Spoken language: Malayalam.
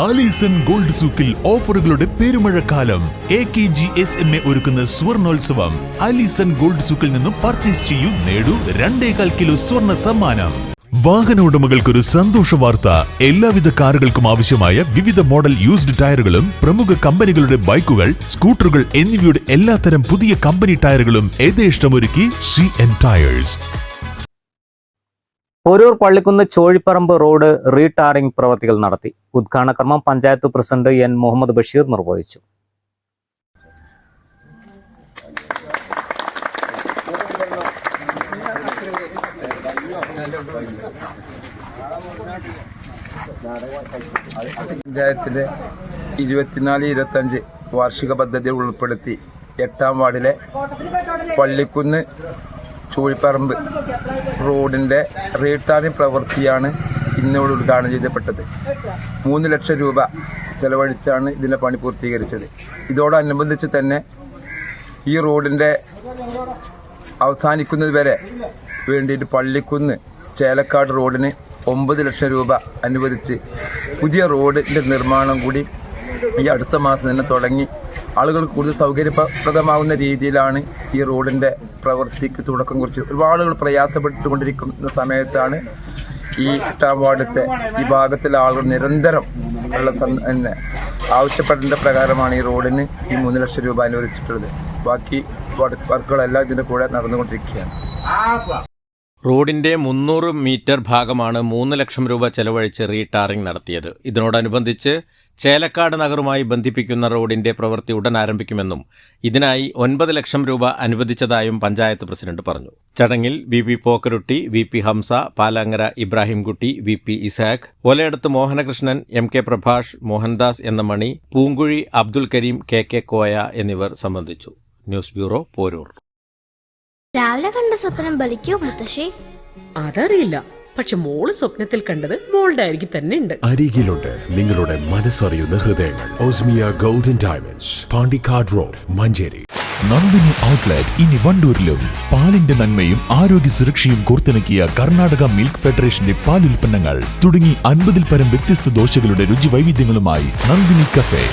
ആലീസൺ ഗോൾഡ് സൂക്കിൽ ഓഫറുകളുടെ പെരുമഴക്കാലം. A K G S M A ഒരുക്കുന്ന സ്വർണോത്സവം. ആലീസൺ ഗോൾഡ് സൂക്കിൽ നിന്നും പർച്ചേസ് ചെയ്യൂ നേടൂ രണ്ടേകാൽ കിലോ സ്വർണ സമ്മാനം. വാഹന ഉടമകൾക്കൊരു സന്തോഷ വാർത്ത. എല്ലാവിധ കാറുകൾക്കും ആവശ്യമായ വിവിധ മോഡൽ യൂസ്ഡ് ടയറുകളും പ്രമുഖ കമ്പനികളുടെ ബൈക്കുകൾ സ്കൂട്ടറുകൾ എന്നിവയുടെ എല്ലാത്തരം പുതിയ കമ്പനി ടയറുകളും യഥേഷ്ടമൊരുക്കി C N tyres Poroor Pallikkunnu Chozhipparamba road retarring പ്രവർത്തികൾ നടത്തി. ഉദ്ഘാടന കർമ്മം പഞ്ചായത്ത് പ്രസിഡന്റ് എൻ മുഹമ്മദ് ബഷീർ നിർവഹിച്ചു. പഞ്ചായത്തിലെ ഇരുപത്തിനാല് ഇരുപത്തഞ്ച് വാർഷിക പദ്ധതി ഉൾപ്പെടുത്തി എട്ടാം വാർഡിലെ പള്ളിക്കുന്ന് ചൂഴിപ്പറമ്പ് റോഡിന്റെ റീടാറിംഗ് പ്രവൃത്തിയാണ് ഇന്നോട് ഉദ്ഘാടനം ചെയ്യപ്പെട്ടത്. മൂന്ന് ലക്ഷം രൂപ ചെലവഴിച്ചാണ് ഇതിന്റെ പണി പൂർത്തീകരിച്ചത്. ഇതോടനുബന്ധിച്ച് തന്നെ ഈ റോഡിന്റെ അവസാനിക്കുന്നത് വരെ വേണ്ടിയിട്ട് പള്ളിക്കുന്ന് ചേലക്കാട് റോഡിന് ഒമ്പത് ലക്ഷം രൂപ അനുവദിച്ച് പുതിയ റോഡിന്റെ നിർമ്മാണം കൂടി ഈ അടുത്ത മാസം തന്നെ തുടങ്ങി. ആളുകൾക്ക് കൂടുതൽ സൗകര്യപ്രദമാകുന്ന രീതിയിലാണ് ഈ റോഡിന്റെ പ്രവൃത്തിക്ക് തുടക്കം കുറിച്ച് ഒരുപാട് ആളുകൾ പ്രയാസപ്പെട്ടുകൊണ്ടിരിക്കുന്ന സമയത്താണ് ഈ എട്ടാം വാർഡത്തെ ഈ ഭാഗത്തിലെ ആളുകൾ നിരന്തരം ഉള്ള പിന്നെ ആവശ്യപ്പെട്ടതിന്റെ പ്രകാരമാണ് ഈ റോഡിന് ഈ മൂന്ന് ലക്ഷം രൂപ അനുവദിച്ചിട്ടുള്ളത്. ബാക്കി വർക്ക് വർക്കുകളെല്ലാം ഇതിന്റെ കൂടെ നടന്നുകൊണ്ടിരിക്കുകയാണ്. റോഡിന്റെ മുന്നൂറ് മീറ്റർ ഭാഗമാണ് മൂന്ന് ലക്ഷം രൂപ ചെലവഴിച്ച് റീടാറിംഗ് നടത്തിയത്. ഇതിനോടനുബന്ധിച്ച് ചേലക്കാട് നഗറുമായി ബന്ധിപ്പിക്കുന്ന റോഡിന്റെ പ്രവൃത്തി ഉടൻ ആരംഭിക്കുമെന്നും ഇതിനായി ഒൻപത് ലക്ഷം രൂപ അനുവദിച്ചതായും പഞ്ചായത്ത് പ്രസിഡന്റ് പറഞ്ഞു. ചടങ്ങിൽ V P Pokkarutty V P Hamsa Palangara Ibrahimkutty V P Isaq Olayadath Mohanakrishnan M K Prabhash Mohandas എന്ന മണി പൂങ്കുഴി അബ്ദുൽ കരീം കെ കെ കോയ എന്നിവർ സംബന്ധിച്ചു. News bureau Poroor. രാവിലെ കണ്ട സ്വപ്നം ബലിക്കോ മുത്തശ്ശി? അതറിയില്ല. പക്ഷെ മോൾ സ്വപ്നത്തിൽ കണ്ടത് മോളുടെ അരികിൽ തന്നെ ഉണ്ട്. അരികിലുണ്ട്. നിങ്ങളുടെ മനസ്സറിയുന്ന ഹൃദയങ്ങൾ. Osmia golden diamonds Pandikkad road Manjeri. Nandini outlet ഇനി വണ്ടൂരിലും. പാലിന്റെ നന്മയും ആരോഗ്യ സുരക്ഷയും കോർത്തിണക്കിയ കർണാടക മിൽക്ക് ഫെഡറേഷന്റെ പാൽ ഉൽപ്പന്നങ്ങൾ തുടങ്ങി അൻപതിൽ പരം വ്യത്യസ്ത ദോശകളുടെ രുചി വൈവിധ്യങ്ങളുമായി നന്ദിനി കഫേ.